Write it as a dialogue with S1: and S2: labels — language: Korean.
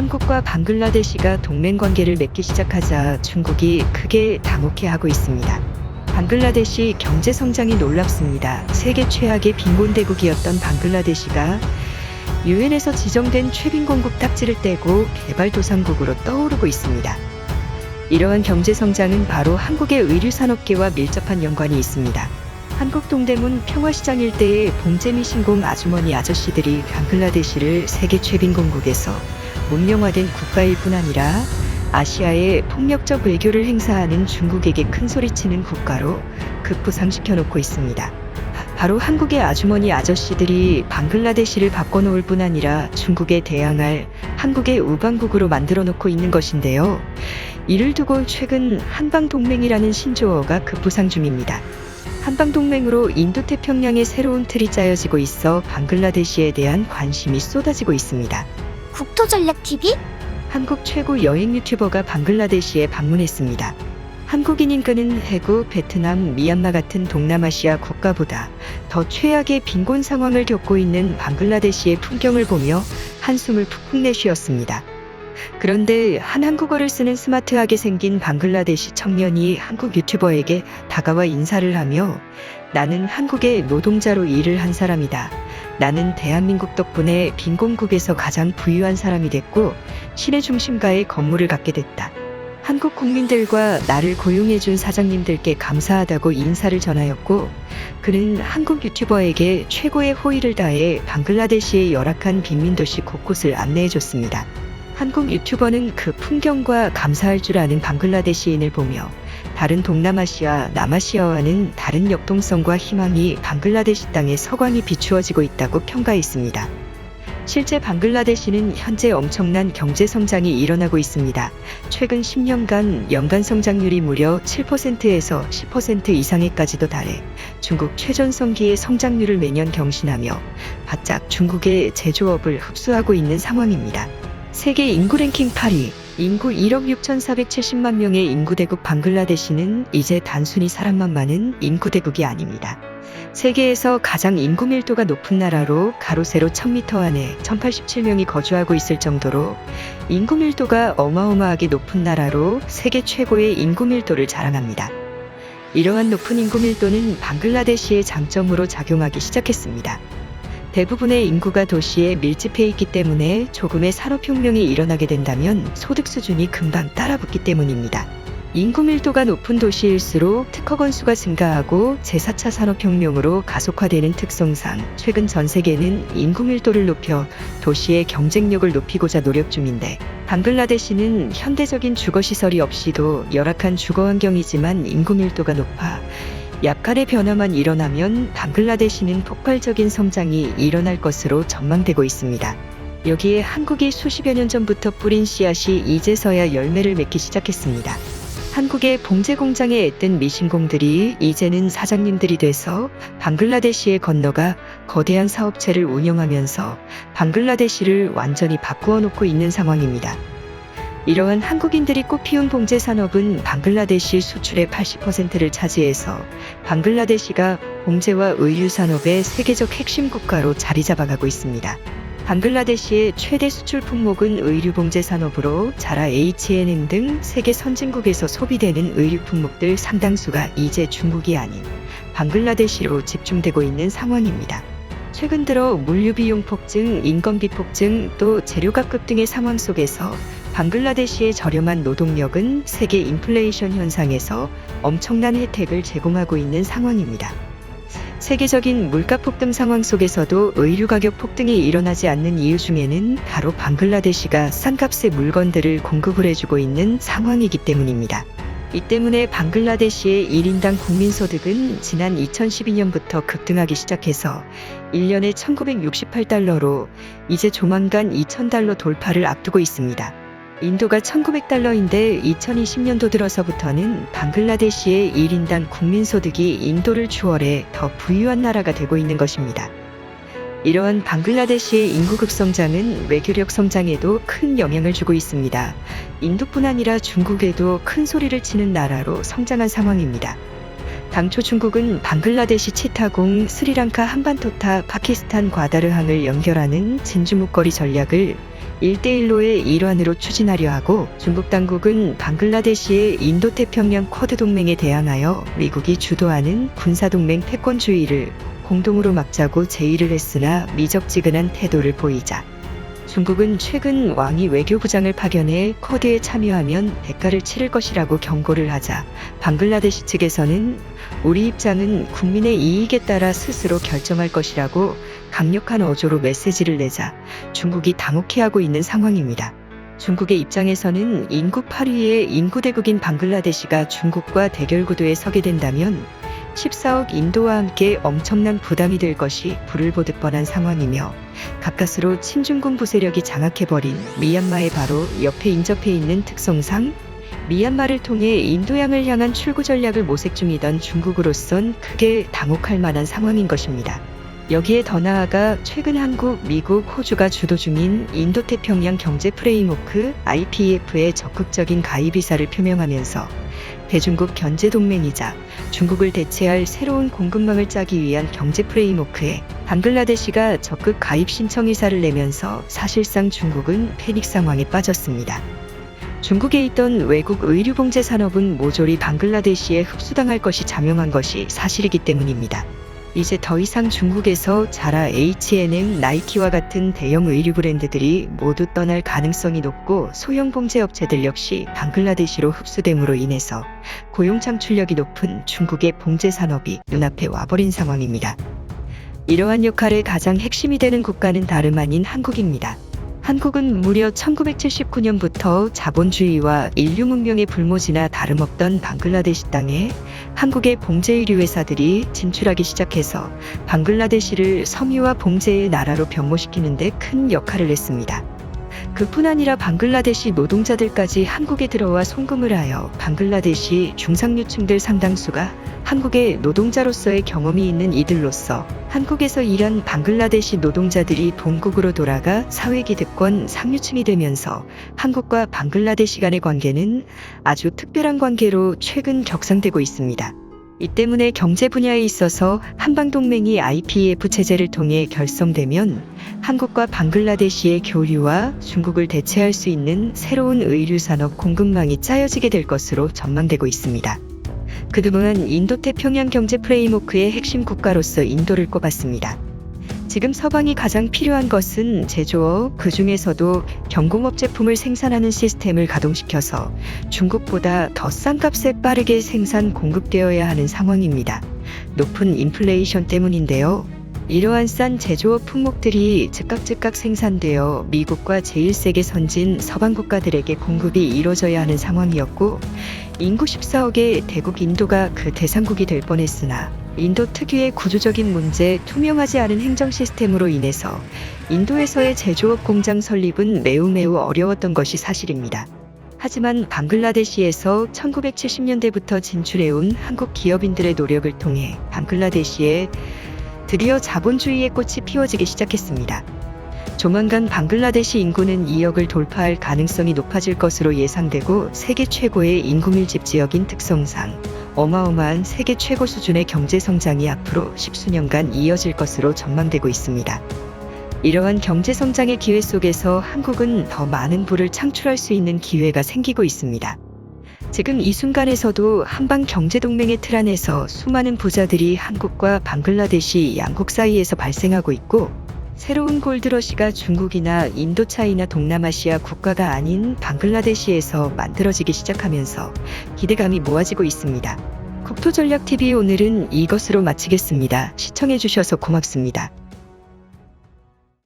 S1: 한국과 방글라데시가 동맹 관계를 맺기 시작하자 중국이 크게 당혹해하고 있습니다. 방글라데시 경제 성장이 놀랍습니다. 세계 최악의 빈곤대국이었던 방글라데시가 유엔에서 지정된 최빈곤국 딱지를 떼고 개발도상국으로 떠오르고 있습니다. 이러한 경제 성장은 바로 한국의 의류 산업계와 밀접한 연관이 있습니다. 한국 동대문 평화시장 일대의 봉제미 신공 아주머니 아저씨들이 방글라데시를 세계 최빈곤국에서 문명화된 국가일 뿐 아니라 아시아에 폭력적 외교를 행사하는 중국에게 큰 소리치는 국가로 급부상시켜 놓고 있습니다. 바로 한국의 아주머니 아저씨들이 방글라데시를 바꿔놓을 뿐 아니라 중국에 대항할 한국의 우방국으로 만들어 놓고 있는 것인데요. 이를 두고 최근 한방동맹이라는 신조어가 급부상 중입니다. 한방동맹으로 인도태평양의 새로운 틀이 짜여지고 있어 방글라데시에 대한 관심이 쏟아지고 있습니다.
S2: 국토전략TV?
S1: 한국 최고 여행 유튜버가 방글라데시에 방문했습니다. 한국인 인근은 해구, 베트남, 미얀마 같은 동남아시아 국가보다 더 최악의 빈곤 상황을 겪고 있는 방글라데시의 풍경을 보며 한숨을 푹푹 내쉬었습니다. 그런데 한 한국어를 쓰는 스마트하게 생긴 방글라데시 청년이 한국 유튜버에게 다가와 인사를 하며 나는 한국의 노동자로 일을 한 사람이다. 나는 대한민국 덕분에 빈곤국에서 가장 부유한 사람이 됐고 시내 중심가에 건물을 갖게 됐다. 한국 국민들과 나를 고용해준 사장님들께 감사하다고 인사를 전하였고 그는 한국 유튜버에게 최고의 호의를 다해 방글라데시의 열악한 빈민도시 곳곳을 안내해줬습니다. 한국 유튜버는 그 풍경과 감사할 줄 아는 방글라데시인을 보며 다른 동남아시아, 남아시아와는 다른 역동성과 희망이 방글라데시 땅에 서광이 비추어지고 있다고 평가했습니다. 실제 방글라데시는 현재 엄청난 경제 성장이 일어나고 있습니다. 최근 10년간 연간 성장률이 무려 7%에서 10% 이상에까지도 달해 중국 최전성기의 성장률을 매년 경신하며 바짝 중국의 제조업을 흡수하고 있는 상황입니다. 세계 인구 랭킹 8위, 인구 1억 6,470만 명의 인구대국 방글라데시는 이제 단순히 사람만 많은 인구대국이 아닙니다. 세계에서 가장 인구 밀도가 높은 나라로 가로 세로 1000m 안에 1087명이 거주하고 있을 정도로 인구 밀도가 어마어마하게 높은 나라로 세계 최고의 인구 밀도를 자랑합니다. 이러한 높은 인구 밀도는 방글라데시의 장점으로 작용하기 시작했습니다. 대부분의 인구가 도시에 밀집해 있기 때문에 조금의 산업혁명이 일어나게 된다면 소득 수준이 금방 따라붙기 때문입니다. 인구 밀도가 높은 도시일수록 특허 건수가 증가하고 제4차 산업혁명으로 가속화되는 특성상 최근 전 세계는 인구 밀도를 높여 도시의 경쟁력을 높이고자 노력 중인데 방글라데시는 현대적인 주거 시설이 없이도 열악한 주거 환경이지만 인구 밀도가 높아 약간의 변화만 일어나면 방글라데시는 폭발적인 성장이 일어날 것으로 전망되고 있습니다. 여기에 한국이 수십여 년 전부터 뿌린 씨앗이 이제서야 열매를 맺기 시작했습니다. 한국의 봉제 공장에 애뜬 미신공들이 이제는 사장님들이 돼서 방글라데시에 건너가 거대한 사업체를 운영하면서 방글라데시를 완전히 바꾸어 놓고 있는 상황입니다. 이러한 한국인들이 꽃피운 봉제 산업은 방글라데시 수출의 80%를 차지해서 방글라데시가 봉제와 의류 산업의 세계적 핵심 국가로 자리 잡아가고 있습니다. 방글라데시의 최대 수출 품목은 의류 봉제 산업으로 자라 H&M 등 세계 선진국에서 소비되는 의류 품목들 상당수가 이제 중국이 아닌 방글라데시로 집중되고 있는 상황입니다. 최근 들어 물류 비용 폭증, 인건비 폭증, 또 재료가급 등의 상황 속에서 방글라데시의 저렴한 노동력은 세계 인플레이션 현상에서 엄청난 혜택을 제공하고 있는 상황입니다. 세계적인 물가 폭등 상황 속에서도 의류 가격 폭등이 일어나지 않는 이유 중에는 바로 방글라데시가 싼 값의 물건들을 공급을 해주고 있는 상황이기 때문입니다. 이 때문에 방글라데시의 1인당 국민소득은 지난 2012년부터 급등하기 시작해서 1년에 1968달러로 이제 조만간 2000달러 돌파를 앞두고 있습니다. 인도가 1900달러인데 2020년도 들어서부터는 방글라데시의 1인당 국민소득이 인도를 추월해 더 부유한 나라가 되고 있는 것입니다. 이러한 방글라데시의 인구 급성장은 외교력 성장에도 큰 영향을 주고 있습니다. 인도뿐 아니라 중국에도 큰 소리를 치는 나라로 성장한 상황입니다. 당초 중국은 방글라데시 치타공, 스리랑카 한반토타, 파키스탄 과다르항을 연결하는 진주목거리 전략을 1대1로의 일환으로 추진하려 하고 중국 당국은 방글라데시의 인도태평양 쿼드 동맹에 대항하여 미국이 주도하는 군사동맹 패권주의를 공동으로 막자고 제의를 했으나 미적지근한 태도를 보이자 중국은 최근 왕이 외교부장을 파견해 쿼드에 참여하면 대가를 치를 것이라고 경고를 하자 방글라데시 측에서는 우리 입장은 국민의 이익에 따라 스스로 결정할 것이라고 강력한 어조로 메시지를 내자 중국이 당혹해하고 있는 상황입니다. 중국의 입장에서는 인구 8위의 인구대국인 방글라데시가 중국과 대결 구도에 서게 된다면 14억 인도와 함께 엄청난 부담이 될 것이 불을 보듯 뻔한 상황이며 가까스로 친중군 부 세력이 장악해버린 미얀마의 바로 옆에 인접해 있는 특성상 미얀마를 통해 인도양을 향한 출구 전략을 모색 중이던 중국으로선 크게 당혹할 만한 상황인 것입니다. 여기에 더 나아가 최근 한국, 미국, 호주가 주도 중인 인도태평양 경제 프레임워크 IPEF에 적극적인 가입 의사를 표명하면서 대중국 견제 동맹이자 중국을 대체할 새로운 공급망을 짜기 위한 경제 프레임워크에 방글라데시가 적극 가입 신청 의사를 내면서 사실상 중국은 패닉 상황에 빠졌습니다. 중국에 있던 외국 의류 봉제 산업은 모조리 방글라데시에 흡수당할 것이 자명한 것이 사실이기 때문입니다. 이제 더 이상 중국에서 자라 H&M, 나이키와 같은 대형 의류 브랜드들이 모두 떠날 가능성이 높고 소형 봉제 업체들 역시 방글라데시로 흡수됨으로 인해서 고용 창출력이 높은 중국의 봉제 산업이 눈앞에 와버린 상황입니다. 이러한 역할의 가장 핵심이 되는 국가는 다름 아닌 한국입니다. 한국은 무려 1979년부터 자본주의와 인류 문명의 불모지나 다름없던 방글라데시 땅에 한국의 봉제 의류 회사들이 진출하기 시작해서 방글라데시를 섬유와 봉제의 나라로 변모시키는 데 큰 역할을 했습니다. 그뿐 아니라 방글라데시 노동자들까지 한국에 들어와 송금을 하여 방글라데시 중상류층들 상당수가 한국의 노동자로서의 경험이 있는 이들로서 한국에서 일한 방글라데시 노동자들이 본국으로 돌아가 사회기득권 상류층이 되면서 한국과 방글라데시 간의 관계는 아주 특별한 관계로 최근 격상되고 있습니다. 이 때문에 경제 분야에 있어서 한방동맹이 IPEF 체제를 통해 결성되면 한국과 방글라데시의 교류와 중국을 대체할 수 있는 새로운 의류 산업 공급망이 짜여지게 될 것으로 전망되고 있습니다. 그동안 인도 태평양 경제 프레임워크의 핵심 국가로서 인도를 꼽았습니다. 지금 서방이 가장 필요한 것은 제조업, 그 중에서도 경공업 제품을 생산하는 시스템을 가동시켜서 중국보다 더 싼 값에 빠르게 생산 공급되어야 하는 상황입니다. 높은 인플레이션 때문인데요. 이러한 싼 제조업 품목들이 즉각 즉각 생산되어 미국과 제1세계 선진 서방 국가들에게 공급이 이루어져야 하는 상황이었고 인구 14억의 대국 인도가 그 대상국이 될 뻔했으나 인도 특유의 구조적인 문제, 투명하지 않은 행정 시스템으로 인해서 인도에서의 제조업 공장 설립은 매우 매우 어려웠던 것이 사실입니다. 하지만 방글라데시에서 1970년대부터 진출해온 한국 기업인들의 노력을 통해 방글라데시에 드디어 자본주의의 꽃이 피워지기 시작했습니다. 조만간 방글라데시 인구는 2억을 돌파할 가능성이 높아질 것으로 예상되고 세계 최고의 인구 밀집 지역인 특성상 어마어마한 세계 최고 수준의 경제 성장이 앞으로 십수년간 이어질 것으로 전망되고 있습니다. 이러한 경제 성장의 기회 속에서 한국은 더 많은 부를 창출할 수 있는 기회가 생기고 있습니다. 지금 이 순간에서도 한방 경제동맹의 틀 안에서 수많은 부자들이 한국과 방글라데시 양국 사이에서 발생하고 있고 새로운 골드러시가 중국이나 인도차이나 동남아시아 국가가 아닌 방글라데시에서 만들어지기 시작하면서 기대감이 모아지고 있습니다. 국토전략TV 오늘은 이것으로 마치겠습니다. 시청해주셔서 고맙습니다.